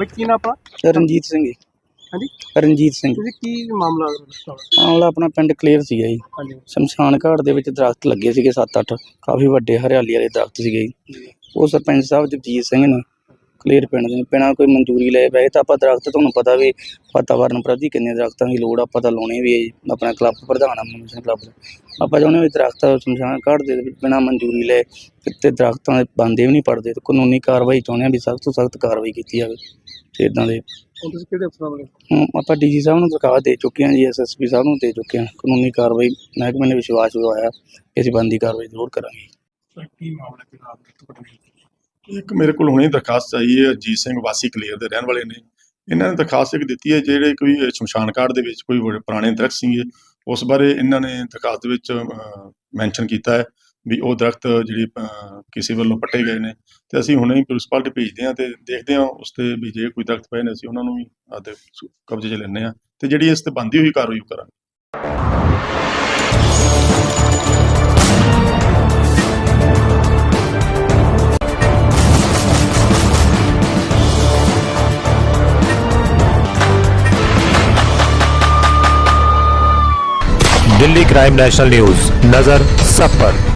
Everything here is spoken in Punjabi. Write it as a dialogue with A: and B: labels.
A: ਬਈ ਕੀ ਨਾ ਆਪਣਾ?
B: ਰਣਜੀਤ ਸਿੰਘ ਜੀ।
A: ਹਾਂਜੀ।
B: ਰਣਜੀਤ ਸਿੰਘ।
A: ਤੁਸੀਂ ਕੀ ਮਾਮਲਾ ਦੱਸੋ
B: ਮਾਮਲਾ ਆਪਣਾ ਪਿੰਡ ਕਲੀਅਰ ਸੀਗਾ ਜੀ।
A: ਹਾਂਜੀ।
B: ਸ਼ਮਸ਼ਾਨ ਘਾਟ ਦੇ ਵਿੱਚ ਦਰਖਤ ਲੱਗੇ ਸੀਗੇ 7-8 ਕਾਫੀ ਵੱਡੇ ਹਰਿਆਲੀ ਵਾਲੇ ਦਰਖਤ ਸੀਗੇ ਜੀ। ਉਹ ਸਰਪੰਚ ਸਾਹਿਬ ਜਗਜੀਤ ਸਿੰਘ ਨੇ ਕਲੀਅਰ ਪਿੰਡ ਦੇ ਬਿਨਾਂ ਕੋਈ ਮਨਜ਼ੂਰੀ ਲਏ ਪਏ। ਤਾਂ ਆਪਾਂ ਦਰਖਤ ਤੁਹਾਨੂੰ ਪਤਾ ਵੀ ਵਾਤਾਵਰਨ ਪ੍ਰਤੀ ਕਿੰਨੇ ਦਰਖਤਾਂ ਦੀ ਲੋੜ ਆਪਾਂ ਤਾਂ ਲਾਉਣੇ ਵੀ ਹੈ ਜੀ। ਆਪਣਾ ਕਲੱਬ ਪ੍ਰਧਾਨ ਆ ਮਨਮੋਹਨ ਕਲੱਬ। ਦਾ ਆਪਾਂ ਚਾਹੁੰਦੇ ਵੀ ਦਰਖਤ ਸ਼ਮਸ਼ਾਨ ਘਾਟ ਦੇ ਵਿੱਚ ਬਿਨਾਂ ਮਨਜ਼ੂਰੀ ਲਏ ਕਿਤੇ ਦਰਖਤਾਂ ਦੇ ਬੰਦੇ ਵੀ ਨਹੀਂ ਪੜਦੇ। ਤੇ ਕਾਨੂੰਨੀ ਕਾਰਵਾਈ ਚਾਹੁੰਦੇ ਆ ਵੀ ਸਖਤ ਤੋਂ ਸਖਤ ਕਾਰਵਾਈ ਕੀਤੀ ਜਾਵੇ। ਤੇ ਇਦਾਂ ਦੇ।
A: ਹੁਣ ਤੁਸੀਂ ਕਿਹੜੇ ਅਫਸਰਾਂ ਵੱਲੋਂ
B: ਹੁਣ ਆਪਾਂ ਡੀਜੀ ਸਾਹਿਬ ਨੂੰ ਦਰਖਾਸਤ ਦੇ ਚੁੱਕੇ ਹਾਂ ਜੀ ਐਸਐਸਪੀ ਸਾਹਿਬ ਨੂੰ ਦੇ ਚੁੱਕੇ ਹਾਂ। ਕਾਨੂੰਨੀ ਕਾਰਵਾਈ ਮਹਿਕਮੇ ਨੇ ਵਿਸ਼ਵਾਸ ਦਿਵਾਇਆ ਕਿ ਅਸੀਂ ਬੰਦੀ ਕਾਰਵਾਈ ਜ਼ਰੂਰ ਕਰਾਂਗੇ।
A: ਕੀ ਮਾਮਲਾ ਕੀ ਰਾਤ ਨੂੰ ਤੁਹਾਡੇ
C: ਇੱਕ ਮੇਰੇ ਕੋਲ ਹੁਣੇ ਦਰਖਾਸਤ ਆਈ ਹੈ ਅਜੀਤ ਸਿੰਘ ਵਾਸੀ ਕਲੀਅਰ ਦੇ ਰਹਿਣ ਵਾਲੇ ਨੇ। ਇਹਨਾਂ ਨੇ ਦਰਖਾਸਤ ਇੱਕ ਦਿੱਤੀ ਹੈ ਜਿਹੜੇ ਕੋਈ ਸ਼ਮਸ਼ਾਨ ਘਾਟ ਦੇ ਵਿੱਚ ਕੋਈ ਬੜੇ ਪੁਰਾਣੇ ਦਰਖਤ ਸੀਗੇ ਉਸ ਬਾਰੇ ਇਹਨਾਂ ਨੇ ਦਰਖਾਸਤ ਵਿੱਚ ਮੈਂਸ਼ਨ ਕੀਤਾ ਹੈ। ਵੀ ਉਹ ਦਰਖਤ ਜਿਹੜੀ ਅਹ, ਕਿਸੇ ਵੱਲੋਂ ਪੱਟੇ ਗਏ ਨੇ ਤੇ ਅਸੀਂ ਹੁਣੇ ਹੀ ਪ੍ਰਿੰਸੀਪਲ ਭੇਜਦੇ ਹਾਂ ਤੇ ਦੇਖਦੇ ਹਾਂ ਉਸ ਤੇ ਵੀ ਜੇ ਕੋਈ ਦਰਖਤ ਪਏ ਨੇ ਅਸੀਂ ਉਹਨਾਂ ਨੂੰ ਵੀ ਆਦੇ ਕਬਜ਼ੇ 'ਚ ਲੈਂਦੇ ਹਾਂ ਤੇ ਜਿਹੜੀ ਇਸ ਤੇ ਬੰਦੀ ਹੋਈ ਕਾਰਵਾਈ ਉਹ ਕਰਾਂਗੇ
D: दिल्ली क्राइम नेशनल न्यूज नजर सब पर